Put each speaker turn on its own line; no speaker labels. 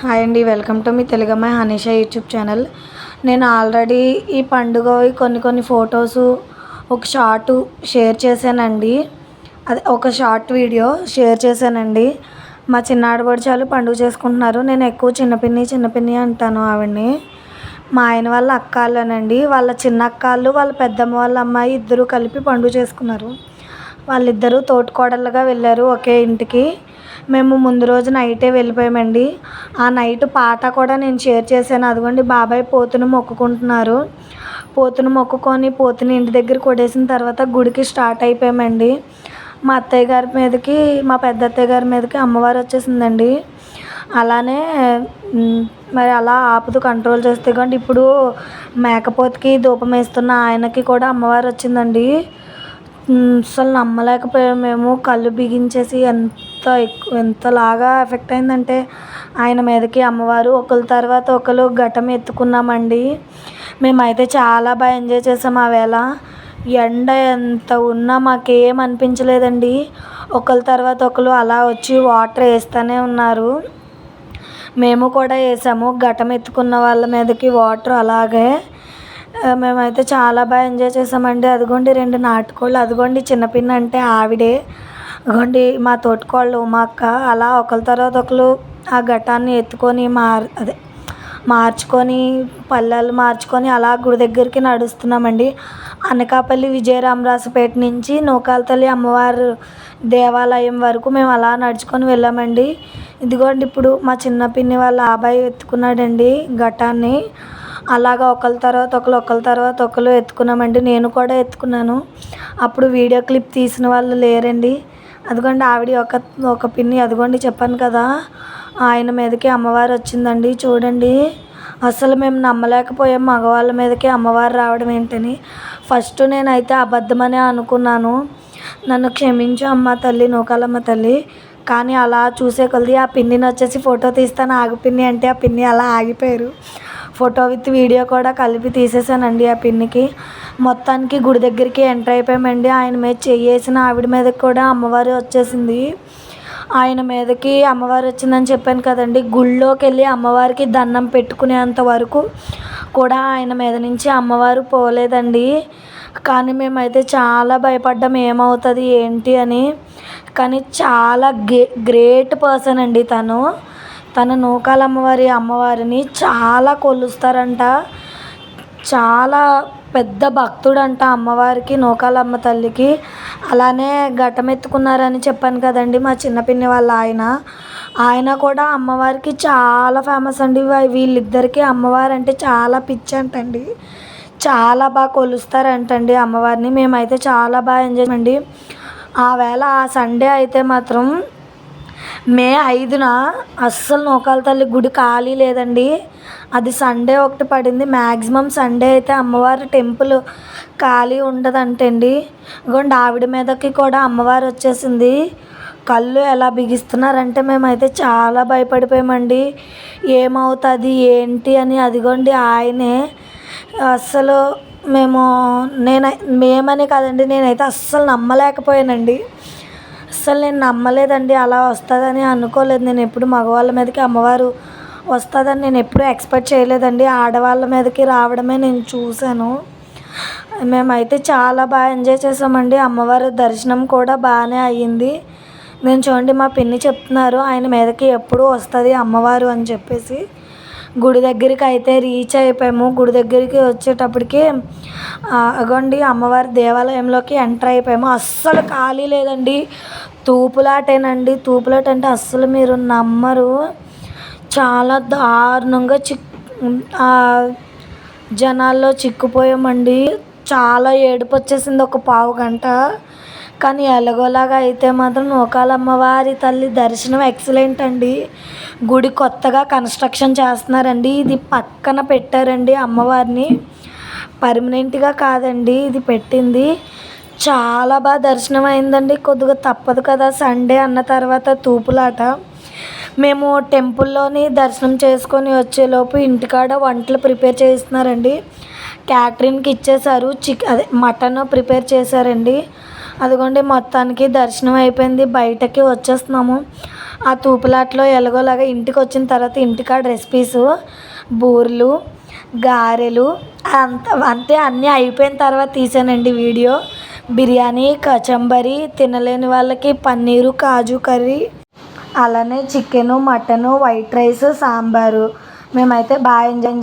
Hi అండి welcome to మీ తెలుగమ్మాయి హనీషా యూట్యూబ్ ఛానల్. నేను ఆల్రెడీ ఈ పండుగ కొన్ని కొన్ని ఫొటోస్ ఒక షార్ట్ షేర్ చేశానండి. అది ఒక షార్ట్ వీడియో షేర్ చేశానండి. మా చిన్న చాలు పండుగ చేసుకుంటున్నారు. నేను ఎక్కువ చిన్నపిన్ని చిన్నపిన్ని అంటాను ఆవిడని. మా ఆయన వాళ్ళ అక్కాళ్ళనండి. వాళ్ళ చిన్న అక్కాళ్ళు వాళ్ళ పెద్దమ్మ వాళ్ళ అమ్మాయి ఇద్దరు కలిపి పండుగ చేసుకున్నారు. వాళ్ళిద్దరూ తోటికోడళ్ళుగా వెళ్ళారు ఒకే ఇంటికి. మేము ముందు రోజు నైటే వెళ్ళిపోయామండి. ఆ నైట్ పాట కూడా నేను షేర్ చేశాను. అదిగోండి బాబాయ్ పోతును మొక్కుకుంటున్నారు. పోతును మొక్కుకొని పోతుని ఇంటి దగ్గర కొడేసిన తర్వాత గుడికి స్టార్ట్ అయిపోయామండి. మా అత్తయ్య గారి మీదకి మా పెద్ద అత్తయ్య గారి మీదకి అమ్మవారు వచ్చేసిందండి. అలానే మరి అలా ఆపుతూ కంట్రోల్ చేస్తే కానీ ఇప్పుడు మేకపోతకి ధూపం వేస్తున్న ఆయనకి కూడా అమ్మవారు వచ్చిందండి. అసలు నమ్మలేకపోయాము మేము కళ్ళు బిగించేసి ఎంత ఎక్కువ ఎంతలాగా ఎఫెక్ట్ అయిందంటే ఆయన మీదకి అమ్మవారు ఒకరి తర్వాత ఒకరు ఘటం ఎత్తుకున్నామండి. మేమైతే చాలా బాగా ఎంజాయ్ చేసాం ఆ వేళ. ఎండ ఎంత ఉన్నా మాకేం అనిపించలేదండి. ఒకరి తర్వాత ఒకరు అలా వచ్చి వాటర్ వేస్తూనే ఉన్నారు. మేము కూడా వేసాము. ఘటం ఎత్తుకున్న వాళ్ళ మీదకి వాటర్ అలాగే మేమైతే చాలా బాగా ఎంజాయ్ చేసామండి. అదిగోండి రెండు నాటుకోళ్ళు అదిగోండి చిన్నపిన్న అంటే ఆవిడే. అదిగోండి మా తోటికోళ్ళు మా అక్క. అలా ఒకరి తర్వాత ఒకరు ఆ ఘటాన్ని ఎత్తుకొని మార్ అదే మార్చుకొని పల్లెలు మార్చుకొని అలా గుడి దగ్గరికి నడుస్తున్నామండి. అనకాపల్లి విజయరామరాజపేట నుంచి నూకాల తల్లి అమ్మవారు దేవాలయం వరకు మేము అలా నడుచుకొని వెళ్ళామండి. ఇదిగోండి ఇప్పుడు మా చిన్న పిన్ని వాళ్ళ అబ్బాయి ఎత్తుకున్నాడండి ఘటాన్ని. అలాగా ఒకరి తర్వాత ఒకరు ఒకరి తర్వాత ఒకరు ఎత్తుకున్నామండి. నేను కూడా ఎత్తుకున్నాను. అప్పుడు వీడియో క్లిప్ తీసిన వాళ్ళు లేరండి. అదిగోండి ఆవిడ ఒక ఒక పిన్ని. అదిగోండి చెప్పాను కదా ఆయన మీదకి అమ్మవారు వచ్చిందండి. చూడండి అసలు మేము నమ్మలేకపోయాం మగవాళ్ళ మీదకి అమ్మవారు రావడం ఏంటని. ఫస్ట్ నేనైతే అబద్ధమనే అనుకున్నాను. నన్ను క్షమించు అమ్మ తల్లి నూకాలమ్మ తల్లి. కానీ అలా చూసే కొలది ఆ పిన్నిని వచ్చేసి ఫోటో తీస్తాను. ఆగు పిన్ని అంటే ఆ పిన్ని అలా ఆగిపోయారు. ఫోటో విత్ వీడియో కూడా కలిపి తీసేసానండి ఆ పిన్నికి. మొత్తానికి గుడి దగ్గరికి ఎంటర్ అయిపోయామండి. ఆయన మీద చెయ్యేసిన ఆవిడ మీదకి కూడా అమ్మవారు వచ్చేసింది. ఆయన మీదకి అమ్మవారు వచ్చిందని చెప్పాను కదండి. గుళ్ళోకి వెళ్ళి అమ్మవారికి దండం పెట్టుకునేంత వరకు కూడా ఆయన మీద నుంచి అమ్మవారు పోలేదండి. కానీ మేమైతే చాలా భయపడ్డాం ఏమవుతుంది ఏంటి అని. కానీ చాలా గే గ్రేట్ పర్సన్ అండి తను. తన నూకాల అమ్మవారి అమ్మవారిని చాలా కొలుస్తారంట. చాలా పెద్ద భక్తుడంట అమ్మవారికి నూకాలమ్మ తల్లికి. అలానే ఘటమెత్తుకున్నారని చెప్పాను కదండి మా చిన్నపిన్ని వాళ్ళ ఆయన. ఆయన కూడా అమ్మవారికి చాలా ఫేమస్ అండి. వీళ్ళిద్దరికీ అమ్మవారు అంటే చాలా పిచ్చి అంటండి చాలా బాగా కొలుస్తారంటండి అమ్మవారిని. మేమైతే చాలా బాగా ఎంజాయ్ అండి ఆ వేళ ఆ సండే అయితే మాత్రం మే ఐదున అస్సలు నూకాల తల్లి గుడి ఖాళీ లేదండి. అది సండే ఒకటి పడింది. మ్యాక్సిమం సండే అయితే అమ్మవారి టెంపుల్ ఖాళీ ఉండదంటండి. ఇగోండి ఆవిడ మీదకి కూడా అమ్మవారు వచ్చేసింది. కళ్ళు ఎలా బిగిస్తున్నారంటే మేమైతే చాలా భయపడిపోయామండి. ఏమవుతుంది ఏంటి అని అదిగోండి ఆయనే అస్సలు మేము నేను మేమని కాదండి నేనైతే అస్సలు నమ్మలేకపోయానండి. అస్సలు నేను నమ్మలేదండి అలా వస్తుందని అనుకోలేదు. నేను ఎప్పుడు మగవాళ్ళ మీదకి అమ్మవారు వస్తుందని నేను ఎప్పుడూ ఎక్స్పెక్ట్ చేయలేదండి. ఆడవాళ్ళ మీదకి రావడమే నేను చూశాను. మేమైతే చాలా బాగా ఎంజాయ్ చేసామండి. అమ్మవారి దర్శనం కూడా బాగానే అయ్యింది. నేను చూడండి మా పిన్ని చెప్తున్నారు ఆయన మీదకి ఎప్పుడు వస్తుంది అమ్మవారు అని చెప్పేసి. గుడి దగ్గరికి అయితే రీచ్ అయిపోయాము. గుడి దగ్గరికి వచ్చేటప్పటికి అగోండి అమ్మవారి దేవాలయంలోకి ఎంటర్ అయిపోయాము. అస్సలు ఖాళీ లేదండి. తూపులాటేనండి. తూపులాట అంటే అస్సలు మీరు నమ్మరు. చాలా దారుణంగా చిక్ జనాల్లో చిక్కుపోయామండి. చాలా ఏడుపు వచ్చేసింది ఒక పావు గంట కానీ ఎలాగోలాగా అయితే మాత్రం నూకాలమ్మవారి తల్లి దర్శనం ఎక్సలెంట్ అండి. గుడి కొత్తగా కన్స్ట్రక్షన్ చేస్తున్నారండి. ఇది పక్కన పెట్టారండి అమ్మవారిని. పర్మనెంట్గా కాదండి ఇది పెట్టింది. చాలా బాగా దర్శనం అయిందండి కొద్దిగా తప్పదు కదా సండే అన్న తర్వాత తూపులాట. మేము టెంపుల్లోని దర్శనం చేసుకొని వచ్చేలోపు ఇంటికాడ వంటలు ప్రిపేర్ చేస్తున్నారండి క్యాటరింగ్కి ఇచ్చేసారు చిక్ అదే మటన్ ప్రిపేర్ చేశారండి. అదిగోండి మొత్తానికి దర్శనం అయిపోయింది. బయటకి వచ్చేస్తున్నాము. ఆ తూపులాట్లో ఎలాగోలాగా ఇంటికి వచ్చిన తర్వాత ఇంటికాడ రెసిపీస్ బూరెలు గారెలు అంత అంతే అన్నీ అయిపోయిన తర్వాత తీసానండి వీడియో. బిర్యానీ కచంబరి తినలేని వాళ్ళకి పన్నీరు కాజు కర్రీ అలానే chicken mutton white rice sambar. మేమైతే బాగా ఎంజాయ్